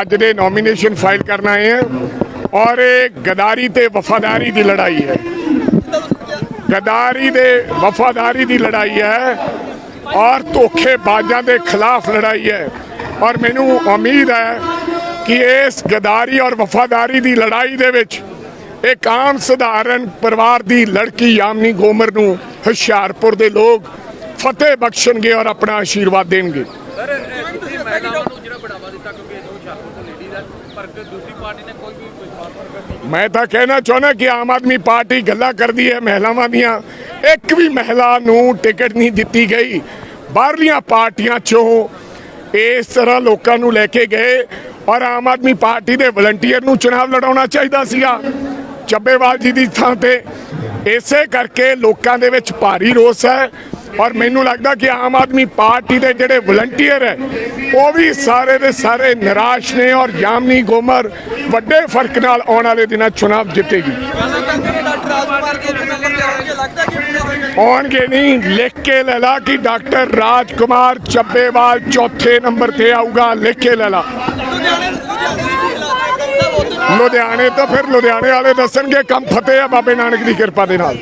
ਅੱਜ ਦੇ nomination file ਕਰਨ ਆਏ ਹਾਂ ਔਰ ਇਹ ਗਦਾਰੀ ਤੇ ਵਫਾਦਾਰੀ ਦੀ ਲੜਾਈ ਹੈ। ਗਦਾਰੀ ਦੇ ਵਫਾਦਾਰੀ ਦੀ ਲੜਾਈ ਹੈ ਔਰ ਧੋਖੇਬਾਜ਼ਾਂ ਦੇ ਖਿਲਾਫ ਲੜਾਈ ਹੈ। ਔਰ ਮੈਨੂੰ ਉਮੀਦ ਹੈ ਕਿ ਇਸ ਗਦਾਰੀ ਔਰ ਵਫਾਦਾਰੀ ਦੀ ਲੜਾਈ ਦੇ ਵਿੱਚ ਇੱਕ ਆਮ ਸਧਾਰਨ ਪਰਿਵਾਰ ਦੀ ਲੜਕੀ ਯਾਮਨੀ ਗੋਮਰ ਨੂੰ ਹੁਸ਼ਿਆਰਪੁਰ ਦੇ ਲੋਕ ਫਤਿਹ ਬਖਸ਼ਣਗੇ ਔਰ ਆਪਣਾ ਆਸ਼ੀਰਵਾਦ ਦੇਣਗੇ। ਮੈਂ ਤਾਂ ਕਹਿਣਾ ਚਾਹੁੰਦਾ ਕਿ ਆਮ ਆਦਮੀ ਪਾਰਟੀ ਗੱਲਾਂ ਕਰਦੀ ਹੈ ਮਹਿਲਾਵਾਂ ਦੀਆਂ। ਇੱਕ ਵੀ ਮਹਿਲਾ ਨੂੰ ਟਿਕਟ ਨਹੀਂ ਦਿੱਤੀ ਗਈ। ਬਾਹਰਲੀਆਂ ਪਾਰਟੀਆਂ ਚੋਂ ਇਸ ਤਰ੍ਹਾਂ ਲੋਕਾਂ ਨੂੰ ਲੈ ਕੇ ਗਏ ਔਰ ਆਮ ਆਦਮੀ ਪਾਰਟੀ ਦੇ ਵਲੰਟੀਅਰ ਨੂੰ ਚੁਣਾਵ ਲੜਾਉਣਾ ਚਾਹੀਦਾ ਸੀਗਾ। ਚੱਬੇਵਾਲ ਜੀ ਦੀ ਥਾਂ ਤੇ। ਇਸੇ ਕਰਕੇ ਲੋਕਾਂ ਦੇ ਵਿੱਚ ਭਾਰੀ ਰੋਸ ਹੈ। ਔਰ ਮੈਨੂੰ ਲੱਗਦਾ ਕਿ ਆਮ ਆਦਮੀ ਪਾਰਟੀ ਦੇ ਜਿਹੜੇ ਵਲੰਟੀਅਰ ਹੈ, ਉਹ ਵੀ ਸਾਰੇ ਦੇ ਸਾਰੇ ਨਿਰਾਸ਼ ਨੇ ਔਰ ਜਾਮਨੀ ਗੋਮਰ ਵੱਡੇ ਫ਼ਰਕ ਨਾਲ ਆਉਣ ਵਾਲੇ ਦਿਨਾਂ 'ਚ ਜਿੱਤੇਗੀ। ਆਉਣਗੇ ਆਉਣਗੇ ਨਹੀਂ, ਲਿਖ ਕੇ ਲੈ ਲਾ ਕਿ ਡਾਕਟਰ ਰਾਜਕੁਮਾਰ ਚੱਬੇਵਾਲ ਚੌਥੇ ਨੰਬਰ ਤੇ ਆਊਗਾ, ਲਿਖ ਕੇ ਲੈ ਲਾ। ਲੁਧਿਆਣੇ ਤੋਂ ਫਿਰ ਲੁਧਿਆਣੇ ਵਾਲੇ ਦੱਸਣਗੇ, ਕੰਮ ਫਤਿਹ ਆ ਬਾਬੇ ਨਾਨਕ ਦੀ ਕਿਰਪਾ ਦੇ ਨਾਲ।